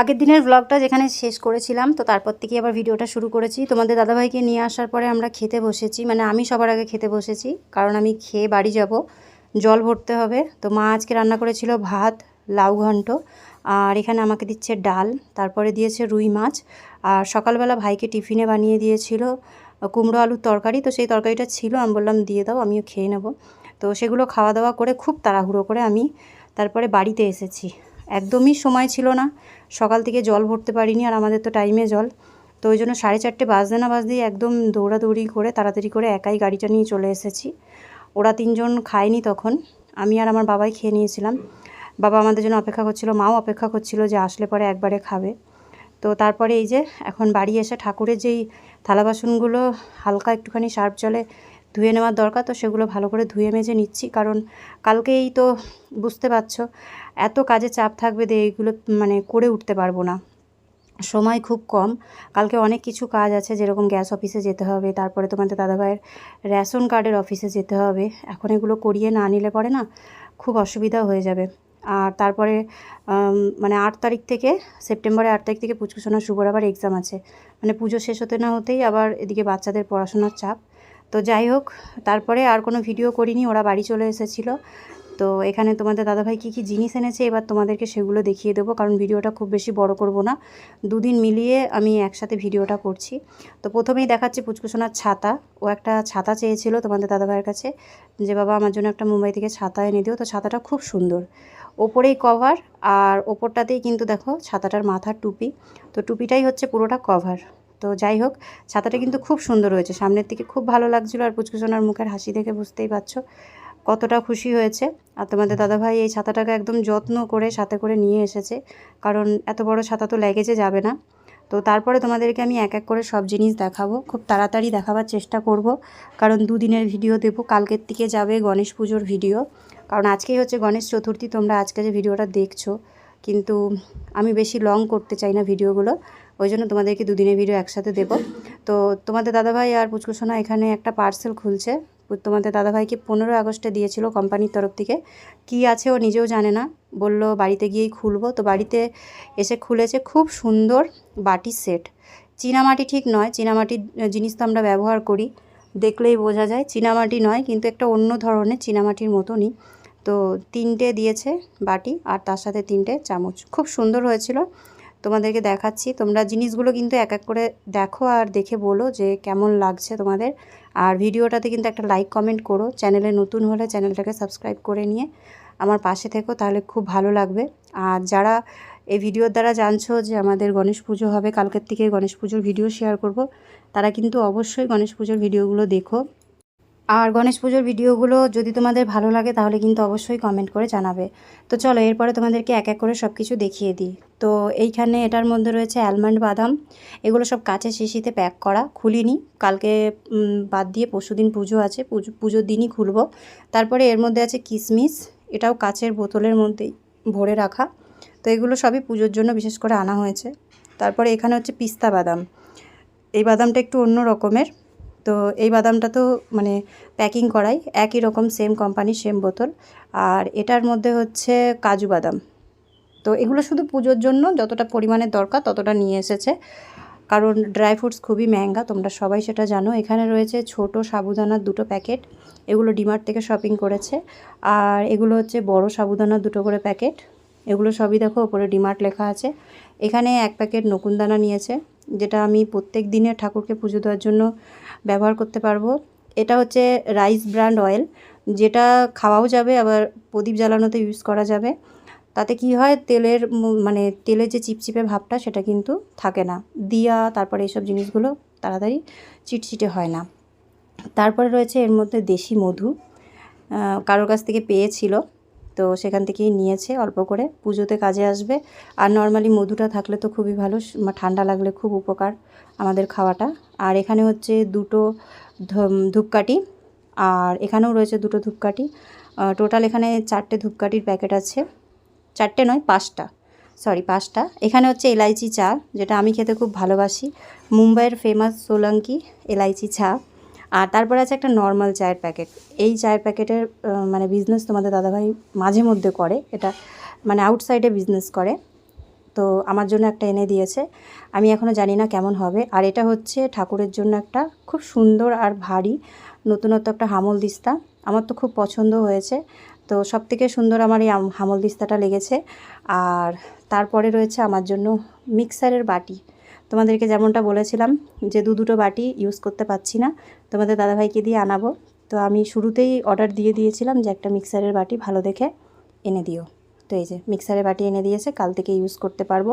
আগের দিনের ব্লগটা যেখানে শেষ করেছিলাম, তো তারপর থেকে আবার ভিডিওটা শুরু করেছি। তোমাদের দাদাভাইকে নিয়ে আসার পরে আমরা খেতে বসেছি মানে আমি সবার আগে খেতে বসেছি, কারণ আমি খেয়ে বাড়ি যাব। জল ভরতে হবে। তো মা আজকে রান্না করেছিল ভাত, লাউ ঘন্ট, আর এখানে আমাকে দিচ্ছে ডাল, তারপরে দিয়েছে রুই মাছ, আর সকালবেলা ভাইকে টিফিনে বানিয়ে দিয়েছিল কুমড়ো আলুর তরকারি, তো সেই তরকারিটা ছিল, আমি বললাম দিয়ে দাও, আমিও খেয়ে নেব। তো সেগুলো খাওয়া দাওয়া করে খুব তাড়াহুড়ো করে আমি তারপরে বাড়িতে এসেছি। একদমই সময় ছিল না। সকাল থেকে জল ভরতে পারিনি আর আমাদের তো টাইমে জল। তো ওই জন্য সাড়ে চারটে বাজতে না বাজতেই একদম দৌড়াদৌড়ি করে তাড়াতাড়ি করে একাই গাড়িটা নিয়ে চলে এসেছি। ওরা তিনজন খায়নি তখন। আমি আর আমার বাবাই খেয়ে নিয়েছিলাম। বাবা আমাদের জন্য অপেক্ষা করছিল, মাও অপেক্ষা করছিল যে আসলে পরে একবারে খাবে। তো তারপরে এই যে এখন বাড়ি এসে ঠাকুরের যেই থালা বাসনগুলো হালকা একটুখানি সার্ফ জলে ধুয়ে নেওয়ার দরকার, তো সেগুলো ভালো করে ধুয়ে মেজে নিচ্ছি। কারণ কালকেই তো বুঝতে পারছ, এত কাজে চাপ থাকবে যে এইগুলো মানে করে উঠতে পারব না। সময় খুব কম। কালকে অনেক কিছু কাজ আছে, যেরকম গ্যাস অফিসে যেতে হবে, তারপরে তোমাদের দাদাভাইয়ের রেশন কার্ডের অফিসে যেতে হবে। এখন এগুলো করিয়ে না নিলে পরে না খুব অসুবিধা হয়ে যাবে। আর তারপরে মানে আট তারিখ থেকে, সেপ্টেম্বরের আট তারিখ থেকে পুচকুসোনার শুভর আবার এক্সাম আছে। মানে পুজো শেষ হতে না হতেই আবার এদিকে বাচ্চাদের পড়াশোনার চাপ। তো যাই হোক, তারপরে আর কোনো ভিডিও করিনি, ওরা বাড়ি চলে এসেছিল। তো এখানে তোমাদের দাদাভাই কী কী জিনিস এনেছে, এবার তোমাদেরকে সেগুলো দেখিয়ে দেবো, কারণ ভিডিওটা খুব বেশি বড় করব না। দুদিন মিলিয়ে আমি একসাথে ভিডিওটা করছি। তো প্রথমেই দেখাচ্ছি পুচকুসোনার ছাতা। ও একটা ছাতা চেয়েছিল তোমাদের দাদাভাইয়ের কাছে, যে বাবা আমার জন্য একটা মুম্বাই থেকে ছাতা এনে দিও। তো ছাতাটা খুব সুন্দর। ওপরেই কভার আর ওপরটাতেই কিন্তু দেখো ছাতাটার মাথার টুপি। তো টুপিটাই হচ্ছে পুরোটা কভার তো যাই হোক, ছাতাটা কিন্তু খুব সুন্দর হয়েছে। সামনের দিকে খুব ভালো লাগছিল আর পুচকুচনার মুখের হাসি দেখে বুঝতেই পারছ কতটা খুশি হয়েছে। আর তোমাদের দাদাভাই এই ছাতাটাকে একদম যত্ন করে সাথে করে নিয়ে এসেছে, কারণ এত বড় ছাতা তো লেগেছে যাবে না। তো তারপরে তোমাদেরকে আমি এক এক করে সব জিনিস দেখাবো, খুব তাড়াতাড়ি দেখাবার চেষ্টা করব, কারণ দুদিনের ভিডিও দেবো, কালকের থেকে যাবে গণেশ পুজোর ভিডিও। কারণ আজকেই হচ্ছে গণেশ চতুর্থী, তোমরা আজকে যে ভিডিওটা দেখছ, কিন্তু আমি বেশি লং করতে চাই না ভিডিওগুলো। ওই জন্য তোমাদেরকে দুদিনের ভিডিও একসাথে দেব। তো তোমাদের দাদাভাই আর পুচকুসোনা এখানে একটা পার্সেল খুলছে। তোমাদের দাদাভাইকে পনেরো আগস্টে দিয়েছিল কোম্পানির তরফ থেকে। কি আছে ও নিজেও জানে না। বলল, বাড়িতে গিয়েই খুলবো। তো বাড়িতে এসে খুলেছে খুব সুন্দর বাটি সেট চীনামাটি ঠিক নয়। চীনামাটির জিনিস তো আমরা ব্যবহার করি। দেখলেই বোঝা যায়। চীনামাটি নয়, কিন্তু একটা অন্য ধরনের চীনামাটির মতনই। তো তিনটে দিয়েছে বাটি আর তার সাথে তিনটে চামচ। খুব সুন্দর হয়েছিল। তোমাদেরকে দেখাচ্ছি। তোমরা জিনিসগুলো কিন্তু এক এক করে দেখো আর দেখে বলো যে কেমন লাগছে তোমাদের। আর ভিডিওটাতে কিন্তু একটা লাইক কমেন্ট করো। চ্যানেলে নতুন হলে চ্যানেলটাকে সাবস্ক্রাইব করে নিয়ে আমার পাশে থেকো, তাহলে খুব ভালো লাগবে। আর যারা এই ভিডিওর দ্বারা জানছো যে আমাদের গণেশ পুজো হবে, কালকের থেকে গণেশ পুজোর ভিডিও শেয়ার করব, তারা কিন্তু অবশ্যই গণেশ পুজোর ভিডিওগুলো দেখো। আর গণেশ পুজোর ভিডিওগুলো যদি তোমাদের ভালো লাগে, তাহলে কিন্তু অবশ্যই কমেন্ট করে জানাবে। তো চলো, এরপরে তোমাদেরকে এক এক করে সব কিছু দেখিয়ে দিই। তো এইখানে এটার মধ্যে রয়েছে অ্যালমন্ড বাদাম। এগুলো সব কাঁচের শিশিতে প্যাক করা, খুলিনি। কালকে বাদ দিয়ে পরশুদিন পুজো আছে, পুজো, পুজোর দিনই খুলবো। তারপরে এর মধ্যে আছে কিশমিশ এটাও কাচের বোতলের মধ্যেই ভরে রাখা। তো এগুলো সবই পুজোর জন্য বিশেষ করে আনা হয়েছে। তারপরে এখানে হচ্ছে পিস্তা বাদাম। এই বাদামটা একটু অন্য রকমের। তো এই বাদামটা তো মানে প্যাকিং করাই, একই রকম সেম কোম্পানি সেম বোতল। আর এটার মধ্যে হচ্ছে কাজু বাদাম। তো এগুলো শুধু পুজোর জন্য, যতটা পরিমাণের দরকার ততটা নিয়ে এসেছে। কারণ ড্রাই ফ্রুটস খুবই ম্যাঙ্গা, তোমরা সবাই সেটা জানো। এখানে রয়েছে ছোট সাবুদানার দুটো প্যাকেট এগুলো ডিমার্ট থেকে শপিং করেছে। আর এগুলো হচ্ছে বড় সাবুদানার দুটো করে প্যাকেট এগুলো সবই দেখো ওপরে ডিমার্ট লেখা আছে। এখানে এক প্যাকেট নকুনদানা নিয়েছে। যেটা আমি প্রত্যেক দিনে ঠাকুরকে পুজো দেওয়ার জন্য ব্যবহার করতে পারব। এটা হচ্ছে রাইস ব্র্যান্ড অয়েল, যেটা খাওয়াও যাবে, আবার প্রদীপ জ্বালানোতে ইউজ করা যাবে। তাতে কি হয়, তেলের মানে তেলের যে চিপচিপে ভাবটা, সেটা কিন্তু থাকে না। দিয়া, তারপরে এইসব জিনিসগুলো তাড়াতাড়ি চিটচিটে হয় না। তারপরে রয়েছে এর মধ্যে দেশি মধু কারোর কাছ থেকে পেয়েছিল। তো সেখান থেকেই নিয়েছে, অল্প করে। পুজোতে কাজে আসবে। আর নর্মালি মধুটা থাকলে তো খুবই ভালো ঠান্ডা লাগলে খুব উপকার আমাদের খাওয়াটা। আর এখানে হচ্ছে দুটো ধূপকাঠি। আর এখানেও রয়েছে দুটো ধূপকাঠি। টোটাল এখানে চারটে ধূপকাঠির প্যাকেট আছে। চারটে নয়, পাঁচটা। সরি পাঁচটা। এখানে হচ্ছে এলাইচি চা, যেটা আমি খেতে খুব ভালোবাসি। মুম্বাইয়ের ফেমাস সোলাঙ্কি এলাইচি চা। আর তারপরে আছে একটা নর্মাল চায়ের প্যাকেট এই চায়ের প্যাকেটের মানে বিজনেস তোমাদের দাদাভাই মাঝে মধ্যে করে। এটা মানে আউটসাইডে বিজনেস করে। তো আমার জন্য একটা এনে দিয়েছে। আমি এখনও জানি না কেমন হবে। আর এটা হচ্ছে ঠাকুরের জন্য একটা খুব সুন্দর আর ভারী নতুনত্ব একটা হামল দিস্তা। আমার তো খুব পছন্দ হয়েছে। তো সব থেকে সুন্দর আমার এই হামল দিস্তাটা লেগেছে। আর তারপরে রয়েছে আমার জন্য মিক্সারের বাটি। তোমাদেরকে যেমনটা বলেছিলাম যে দু দুটো বাটি ইউজ করতে পারছি না, তোমাদের দাদাভাইকে দিয়ে আনাবো। তো আমি শুরুতেই অর্ডার দিয়ে দিয়েছিলাম যে একটা মিক্সারের বাটি ভালো দেখে এনে দিও। তো এই যে মিক্সারের বাটি এনে দিয়েছে, কাল থেকে ইউজ করতে পারব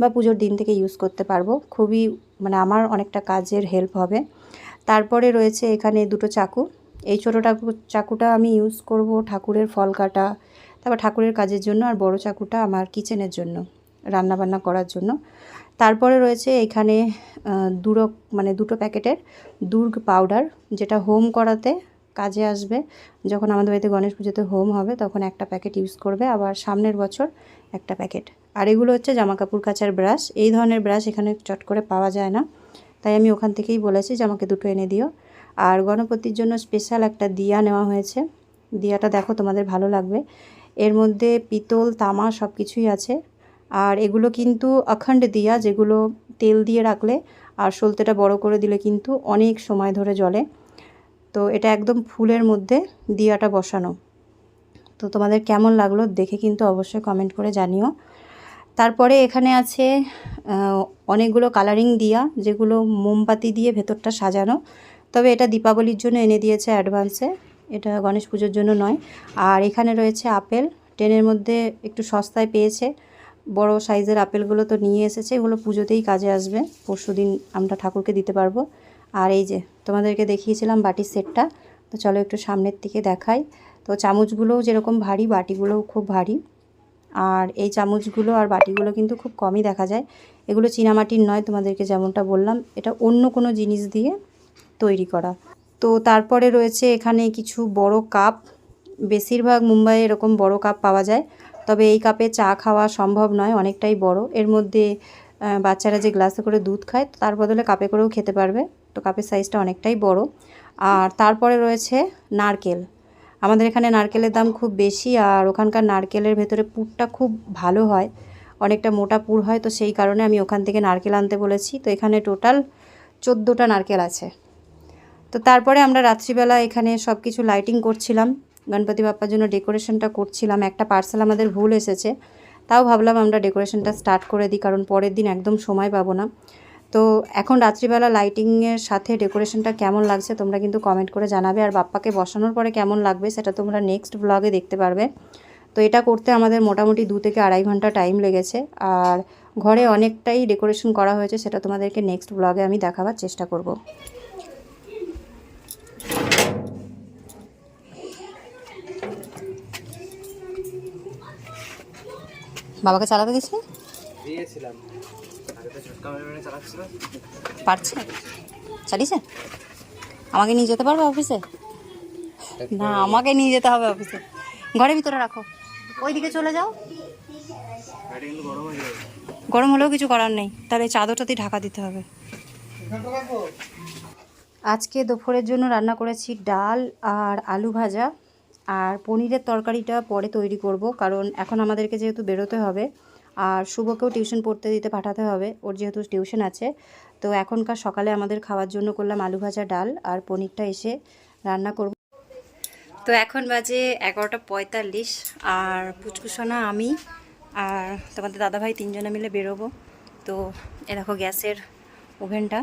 বা পুজোর দিন থেকে ইউজ করতে পারব। খুবই মানে আমার অনেকটা কাজের হেল্প হবে। তারপরে রয়েছে এখানে দুটো চাকু। এই ছোটো চাকু চাকুটা আমি ইউজ করব ঠাকুরের ফল কাটা, তারপর ঠাকুরের কাজের জন্য আর বড় চাকুটা আমার কিচেনের জন্য, রান্নাবান্না করার জন্য। তারপরে রয়েছে এখানে দুটো মানে দুটো প্যাকেটের দুর্গ পাউডার, যেটা হোম করাতে কাজে আসবে। যখন আমাদের বাড়িতে গণেশ পুজোতে হোম হবে, তখন একটা প্যাকেট ইউজ করবে। আবার সামনের বছর একটা প্যাকেট। আর এগুলো হচ্ছে জামা কাপড় কাচার ব্রাশ এই ধরনের ব্রাশ এখানে চট করে পাওয়া যায় না। তাই আমি ওখান থেকেই বলেছি যে আমাকে দুটো এনে দিও। আর গণপতির জন্য স্পেশাল একটা দিয়া নেওয়া হয়েছে। দিয়াটা দেখো তোমাদের ভালো লাগবে। এর মধ্যে পিতল, তামা সব কিছুই আছে। আর এগুলো কিন্তু অখণ্ড দিয়া যেগুলো তেল দিয়ে রাখলে আর সলতেটা বড় করে দিলে কিন্তু অনেক সময় ধরে জ্বলে। তো এটা একদম ফুলের মধ্যে দিয়াটা বসানো। তো তোমাদের কেমন লাগল দেখে কিন্তু অবশ্যই কমেন্ট করে জানিও। তারপরে এখানে আছে অনেকগুলো কালারিং দিয়া যেগুলো মোমবাতি দিয়ে ভেতরটা সাজানো। তবে এটা দীপাবলির জন্য এনে দিয়েছে অ্যাডভান্সে এটা গণেশ পুজোর জন্য নয়। আর এখানে রয়েছে আপেল। ট্রেনের মধ্যে একটু সস্তায় পেয়েছে। বড় সাইজের আপেলগুলো তো নিয়ে এসেছে, এগুলো পুজোতেই কাজে আসবে। পরশু দিন আমরা ঠাকুরকে দিতে পারব। আর এই যে তোমাদেরকে দেখিয়েছিলাম বাটির সেটটা, তো চলো একটু সামনের দিকে দেখাই। তো চামচগুলোও যেরকম ভারী, বাটিগুলোও খুব ভারী। আর এই চামচগুলো আর বাটিগুলো কিন্তু খুব কমই দেখা যায়। এগুলো চীনামাটির নয়, তোমাদেরকে যেমনটা বললাম। এটা অন্য কোনো জিনিস দিয়ে তৈরি করা। তো তারপরে রয়েছে এখানে কিছু বড় কাপ। বেশিরভাগ মুম্বাইয়ে এরকম বড় কাপ পাওয়া যায়। তবে এই কাপে চা খাওয়া সম্ভব নয়, অনেকটাই বড়। এর মধ্যে বাচ্চারা যে গ্লাসে করে দুধ খায়, তার বদলে কাপে করেও খেতে পারবে। তো কাপের সাইজটা অনেকটাই বড়। আর তারপরে রয়েছে নারকেল। আমাদের এখানে নারকেলের দাম খুব বেশি, আর ওখানকার নারকেলের ভেতরে পুরটা খুব ভালো হয়। অনেকটা মোটা পুর হয়, তো সেই কারণে আমি ওখান থেকে নারকেল আনতে বলেছি। তো এখানে টোটাল চোদ্দোটা নারকেল আছে। তো তারপরে আমরা রাত্রিবেলা এখানে সব কিছু লাইটিং করছিলাম। গণপতি বাপ্পার জন্য ডেকোরেশনটা করছিলাম, একটা পার্সেল আমাদের ভুল এসেছে, তাও ভাবলাম আমরা ডেকোরেশনটা স্টার্ট করে দিই, কারণ পরের দিন একদম সময় পাবো না। তো এখন রাত্রিবেলা লাইটিংয়ের সাথে ডেকোরেশনটা কেমন লাগছে তোমরা কিন্তু কমেন্ট করে জানাবে, আর বাপ্পাকে বসানোর পরে কেমন লাগবে সেটা তোমরা নেক্সট ব্লগে দেখতে পারবে। তো এটা করতে আমাদের মোটামুটি দু থেকে আড়াই ঘণ্টা টাইম লেগেছে, আর ঘরে অনেকটাই ডেকোরেশন করা হয়েছে, সেটা তোমাদেরকে নেক্সট ব্লগে আমি দেখাবার চেষ্টা করব। বাবাকে চালাতে দিয়েছিলাম। মেরে চালাচ্ছিল। পারছে? চালিয়েছে? আমাকে নিয়ে যেতে পারবে অফিসে? না আমাকে নিয়ে যেতে হবে অফিসে। ঘরের ভিতরে রাখো। ওইদিকে চলে যাও। গরম হলেও কিছু করার নেই। তাহলে এই চাদরটাতেই ঢাকা দিতে হবে। আজকে দুপুরের জন্য রান্না করেছি ডাল আর আলু ভাজা। আর পনিরের তরকারিটা পরে তৈরি করব, কারণ এখন আমাদেরকে যেহেতু বেরোতে হবে, আর শুভকেও টিউশন পড়তে দিতে পাঠাতে হবে, ওর যেহেতু টিউশন আছে। তো এখনকার সকালে আমাদের খাওয়ার জন্য করলাম আলু ভাজা ডাল আর পনিরটা এসে রান্না করব। তো এখন বাজে এগারোটা পঁয়তাল্লিশ, আর পুচকুসোনা আমি আর তোমাদের দাদাভাই তিনজনে মিলে বেরোবো। তো এ দেখো গ্যাসের ওভেনটা,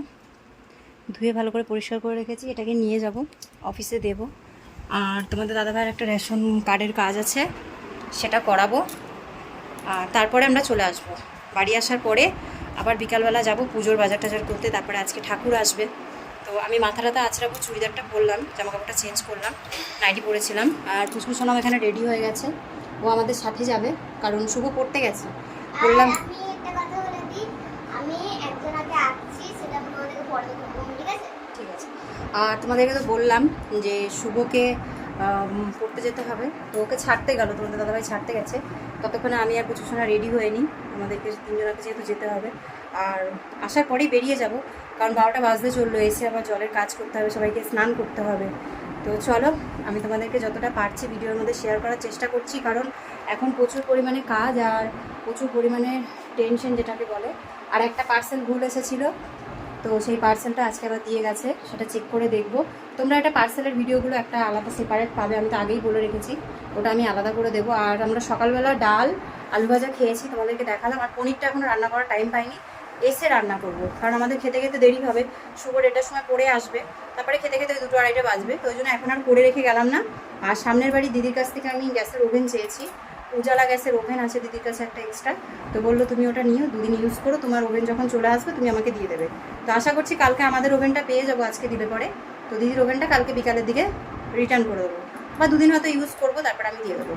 ধুয়ে ভালো করে পরিষ্কার করে রেখেছি, এটাকে নিয়ে যাব, অফিসে দেব। আর তোমাদের দাদাভাইয়ের একটা রেশন কার্ডের কাজ আছে, সেটা করাবো। আর তারপরে আমরা চলে আসব। বাড়ি আসার পরে আবার বিকালবেলা যাব পুজোর বাজার টাজার করতে, তারপরে আজকে ঠাকুর আসবে। তো আমি মাথাটাতে আছড়াবো, চুড়িদারটা পরলাম জামা কাপড়টা চেঞ্জ করলাম নাইটি পরেছিলাম। আর কুচকুচনাম এখানে রেডি হয়ে গেছে। ও আমাদের সাথে যাবে, কারণ শুভ পড়তে গেছে। বললাম আর আমি একটা কথা বলে দিই আমি একজনকে আসছি সেটা আমি তোমাদেরকে পরে বলব ঠিক আছে ঠিক আছে আর তোমাদেরকে তো বললাম যে শুভকে পড়তে যেতে হবে। তো ওকে ছাড়তে গেল, তোমাদের দাদাভাই ছাড়তে গেছে। ততক্ষণে আমি আর প্রচুর সময় রেডি হয়ে নিই আমাদেরকে তিনজনকে যেহেতু যেতে হবে। আর আসার পরেই বেরিয়ে যাব, কারণ বারোটা বাজতে চলল, এসে আবার জলের কাজ করতে হবে, সবাইকে স্নান করতে হবে। তো চলো, আমি তোমাদেরকে যতটা পারছি ভিডিওর মধ্যে শেয়ার করার চেষ্টা করছি, কারণ এখন প্রচুর পরিমাণে কাজ আর প্রচুর পরিমাণে টেনশন যেটাকে বলে। আর একটা পার্সেল ভুল এসেছিল তো সেই পার্সেলটা আজকে আবার দিয়ে গেছে, সেটা চেক করে দেখব। তোমরা একটা পার্সেলের ভিডিওগুলো একটা আলাদা সেপারেট পাবে, আমি তো আগেই বলে রেখেছি। ওটা আমি আলাদা করে দেবো। আর আমরা সকালবেলা ডাল, আলু ভাজা খেয়েছি, তোমাদেরকে দেখালাম। আর পনিরটা এখনও রান্না করার টাইম পাইনি, এসে রান্না করব। কারণ আমাদের খেতে খেতে দেরি হবে, শুভ এটার সময় পড়ে আসবে। তারপরে খেতে খেতে দুটো আড়াইটা বাজবে, তো ওই জন্য এখন আর করে রেখে গেলাম না। আর সামনের বাড়ি দিদির কাছ থেকে আমি গ্যাসের ওভেন চেয়েছি। উজালা গ্যাসের ওভেন আছে দিদির কাছে একটা এক্সট্রা তো বলল, তুমি ওটা নিও, দুদিন ইউজ করো, তোমার ওভেন যখন চলে আসবে, তুমি আমাকে দিয়ে দেবে। তো আশা করছি কালকে আমাদের ওভেনটা পেয়ে যাব আজকে দিলে পরে। তো দিদির ওভেনটা কালকে বিকালের দিকে রিটার্ন করে দেবো। বা দুদিন হয়তো ইউজ করব, তারপর আমি দিয়ে দেবো।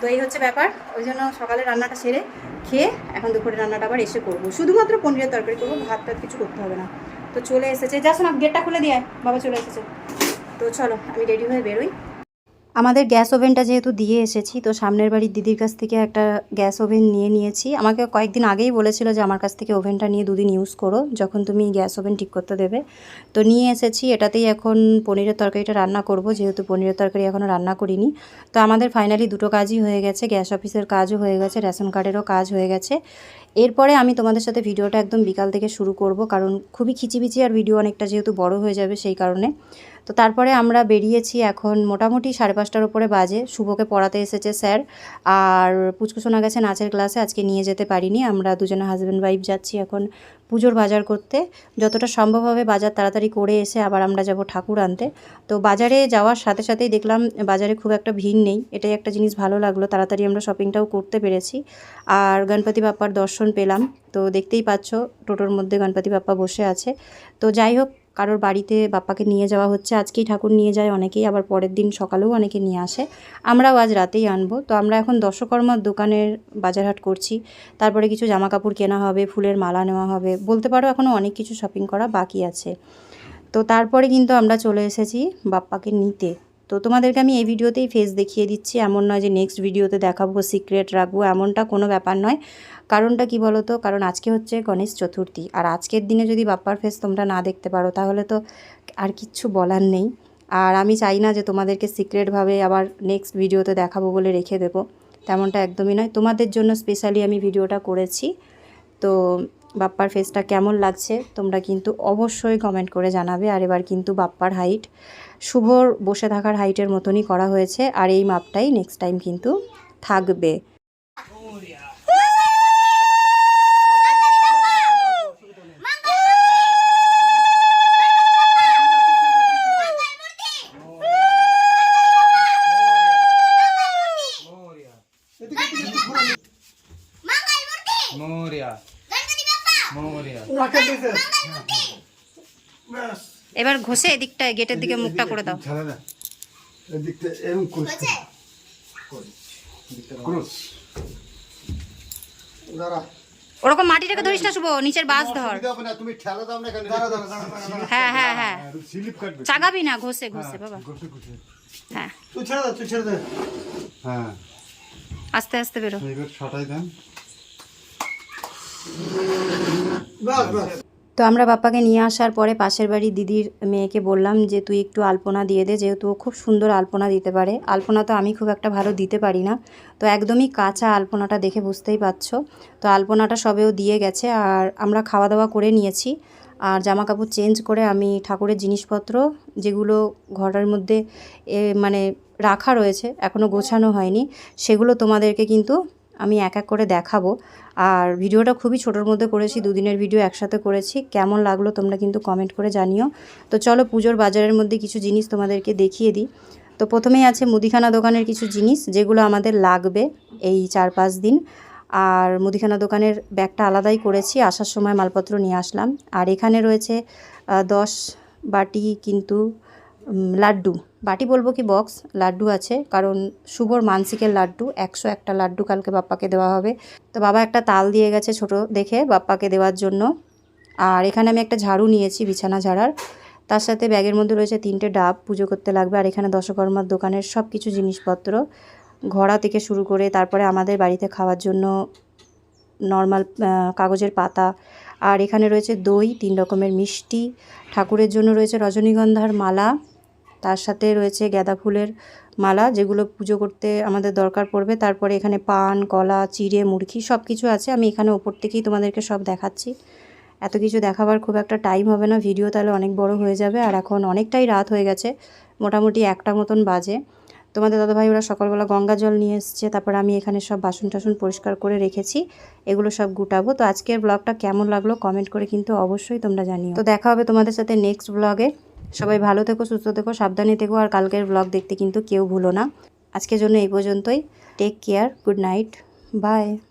তো এই হচ্ছে ব্যাপার, ওই জন্য সকালে রান্নাটা সেরে খেয়ে এখন দুপুরে রান্নাটা আবার এসে করব। শুধুমাত্র পনিরের তরকারি করব, ভাত টাত কিছু করতে হবে না। তো চলে এসেছে। যাস না গেটটা খুলে দিয়ে বাবা চলে এসেছে। তো চলো, আমি রেডি হয়ে বেরোই। আমাদের গ্যাস ওভেনটা যেহেতু দিয়ে এসেছি, তো সামনের বাড়ির দিদির কাছ থেকে একটা গ্যাস ওভেন নিয়ে নিয়েছি। আমাকে কয়েকদিন আগেই বলেছিল যে, আমার কাছ থেকে ওভেনটা নিয়ে দুদিন ইউজ করো, যখন তুমি গ্যাস ওভেন ঠিক করতে দেবে। তো নিয়ে এসেছি, এটাতেই এখন পনিরের তরকারিটা রান্না করব, যেহেতু পনিরের তরকারি এখনও রান্না করিনি। তো আমাদের ফাইনালি দুটো কাজই হয়ে গেছে, গ্যাস অফিসের কাজও হয়ে গেছে রেশন কার্ডেরও কাজ হয়ে গেছে। এরপরে আমি তোমাদের সাথে ভিডিওটা একদম বিকাল থেকে শুরু করব, কারণ খুবই খিচিবিচি আর ভিডিও অনেকটা যেহেতু বড় হয়ে যাবে সেই কারণে। তো তারপরে আমরা বেরিয়েছি এখন মোটামুটি সাড়ে পাঁচটার উপরে বাজে। শুভকে পড়াতে এসেছে স্যার। আর পুচকু শোনা গেছে নাচের ক্লাসে, আজকে নিয়ে যেতে পারিনি। আমরা দুজনে হাজব্যান্ড ওয়াইফ যাচ্ছি এখন পুজোর বাজার করতে। যতটা সম্ভব হবে বাজার তাড়াতাড়ি করে এসে আবার আমরা যাব ঠাকুর আনতে। তো বাজারে যাওয়ার সাথে সাথেই দেখলাম বাজারে খুব একটা ভিড় নেই। এটাই একটা জিনিস ভালো লাগল, তাড়াতাড়ি আমরা শপিংটাও করতে পেরেছি। আর গণপতি বাপ্পার দর্শন পেলাম। তো দেখতেই পাচ্ছ টোটোর মধ্যে গণপতি বাপ্পা বসে আছে। তো যাই হোক কারোর বাড়িতে বাপ্পাকে নিয়ে যাওয়া হচ্ছে, আজকেই ঠাকুর নিয়ে যায়, অনেকেই আবার পরের দিন সকালেও অনেকে নিয়ে আসে। আমরাও আজ রাতেই আনব। তো আমরা এখন দর্শকর্মার দোকানের বাজারহাট করছি। তারপরে কিছু জামা কাপড় কেনা হবে, ফুলের মালা নেওয়া হবে। বলতে পারো এখনও অনেক কিছু শপিং করা বাকি আছে। তো তারপরে কিন্তু আমরা চলে এসেছি বাপ্পাকে নিতে। তো তোমাদেরকে আমি এই ভিডিওতেই ফেস দেখিয়ে দিচ্ছি। এমন নয় যে নেক্সট ভিডিওতে দেখাবো সিক্রেট রাখব, এমনটা কোনো ব্যাপার নয়। কারণটা কি বলো তো কারণ আজকে হচ্ছে গণেশ চতুর্থী। আর আজকের দিনে যদি বাপ্পার ফেস তোমরা না দেখতে পারো, তাহলে তো আর কিচ্ছু বলার নেই। আর আমি চাই না যে তোমাদেরকে সিক্রেটভাবে আবার নেক্সট ভিডিওতে দেখাবো বলে রেখে দেবো। তেমনটা একদমই নয়। তোমাদের জন্য স্পেশালি আমি ভিডিওটা করেছি। তো বাপ্পার ফেসটা কেমন লাগছে, তোমরা কিন্তু অবশ্যই কমেন্ট করে জানাবে। আর এবার কিন্তু বাপ্পার হাইট শুভর বসে থাকার হাইটের মতনই করা হয়েছে। আর এই মাপটাই নেক্সট টাইম কিন্তু থাকবে। এবার ঘষে এদিকটা গেটের দিকে মুখটা করে দাও। এদিকটা এরকম ওরকম মাটিটাকে ধরিস না শুভ। নিচের বাস ধর। তুমি ঠেলা দাও না কেন হ্যাঁ হ্যাঁ হ্যাঁ। চাগাবি না ঘষে ঘষে বাবা। হ্যাঁ। তুই ছেড়ে দে তুই ছেড়ে দে। হ্যাঁ। আস্তে আস্তে বেরো। এবার ছটাই দেন। বাস বাস তো আমরা বাপ্পাকে নিয়ে আসার পরে পাশের বাড়ির দিদির মেয়েকে বললাম যে, তুই একটু আলপনা দিয়ে দে, যেহেতু ও খুব সুন্দর আলপনা দিতে পারে। আলপনা তো আমি খুব একটা ভালো দিতে পারি না। তো একদমই কাঁচা আলপনাটা দেখে বুঝতেই পারছ। তো আলপনাটা সবেও দিয়ে গেছে আর আমরা খাওয়া দাওয়া করে নিয়েছি। আর জামা কাপড় চেঞ্জ করে আমি ঠাকুরের জিনিসপত্র, যেগুলো ঘরের মধ্যে মানে রাখা রয়েছে এখনও গোছানো হয়নি, সেগুলো তোমাদেরকে কিন্তু আমি এক এক করে দেখাবো। আর ভিডিওটা খুবই ছোটোর মধ্যে করেছি, দুদিনের ভিডিও একসাথে করেছি। কেমন লাগল তোমরা কিন্তু কমেন্ট করে জানিও। তো চলো পুজোর বাজারের মধ্যে কিছু জিনিস তোমাদেরকে দেখিয়ে দিই। তো প্রথমেই আছে মুদিখানা দোকানের কিছু জিনিস, যেগুলো আমাদের লাগবে এই চার পাঁচ দিন। আর মুদিখানা দোকানের ব্যাগটা আলাদাই করেছি, আসার সময় মালপত্র নিয়ে আসলাম। আর এখানে রয়েছে দশ বাটি কিন্তু লাড্ডু। বাটি বলব কি বক্স লাড্ডু আছে। কারণ শুভর মানসিকের লাড্ডু, একশো একটা লাড্ডু কালকে বাপ্পাকে দেওয়া হবে। তো বাবা একটা তাল দিয়ে গেছে ছোট দেখে বাপ্পাকে দেওয়ার জন্য। আর এখানে আমি একটা ঝাড়ু নিয়েছি বিছানা ঝাড়ার। তার সাথে ব্যাগের মধ্যে রয়েছে তিনটে ডাব পুজো করতে লাগবে। আর এখানে দশকর্মার দোকানের সব কিছু জিনিসপত্র। ঘোড়া থেকে শুরু করে তারপরে আমাদের বাড়িতে খাওয়ার জন্য নর্মাল কাগজের পাতা। আর এখানে রয়েছে দই, তিন রকমের মিষ্টি। ঠাকুরের জন্য রয়েছে রজনীগন্ধার মালা। তার সাথে রয়েছে গাঁদা ফুলের মালা, যেগুলো পুজো করতে আমাদের দরকার পড়বে। তারপরে এখানে পান, কলা, চিড়ে, মুরগি সব কিছু আছে। আমি এখানে ওপর থেকেই তোমাদেরকে সব দেখাচ্ছি। এত কিছু দেখাবার খুব একটা টাইম হবে না। ভিডিও তাহলে অনেক বড় হয়ে যাবে। আর এখন অনেকটাই রাত হয়ে গেছে। মোটামুটি একটা মতন বাজে। তোমাদের দাদাভাই, ওরা সকালবেলা গঙ্গা জল নিয়ে এসছে। তারপর আমি এখানে সব বাসন টাসন পরিষ্কার করে রেখেছি। এগুলো সব গুটাবো। তো আজকের ব্লগটা কেমন লাগল? কমেন্ট করে কিন্তু অবশ্যই তোমরা জানিও। তো দেখা হবে তোমাদের সাথে নেক্সট ব্লগে সবাই ভালো থেকো, সুস্থ থেকো, সাবধানে থেকো, আর কালকের ব্লগ দেখতে কিন্তু কেউ ভুলো না। আজকের জন্য এই পর্যন্তই। Take care good night bye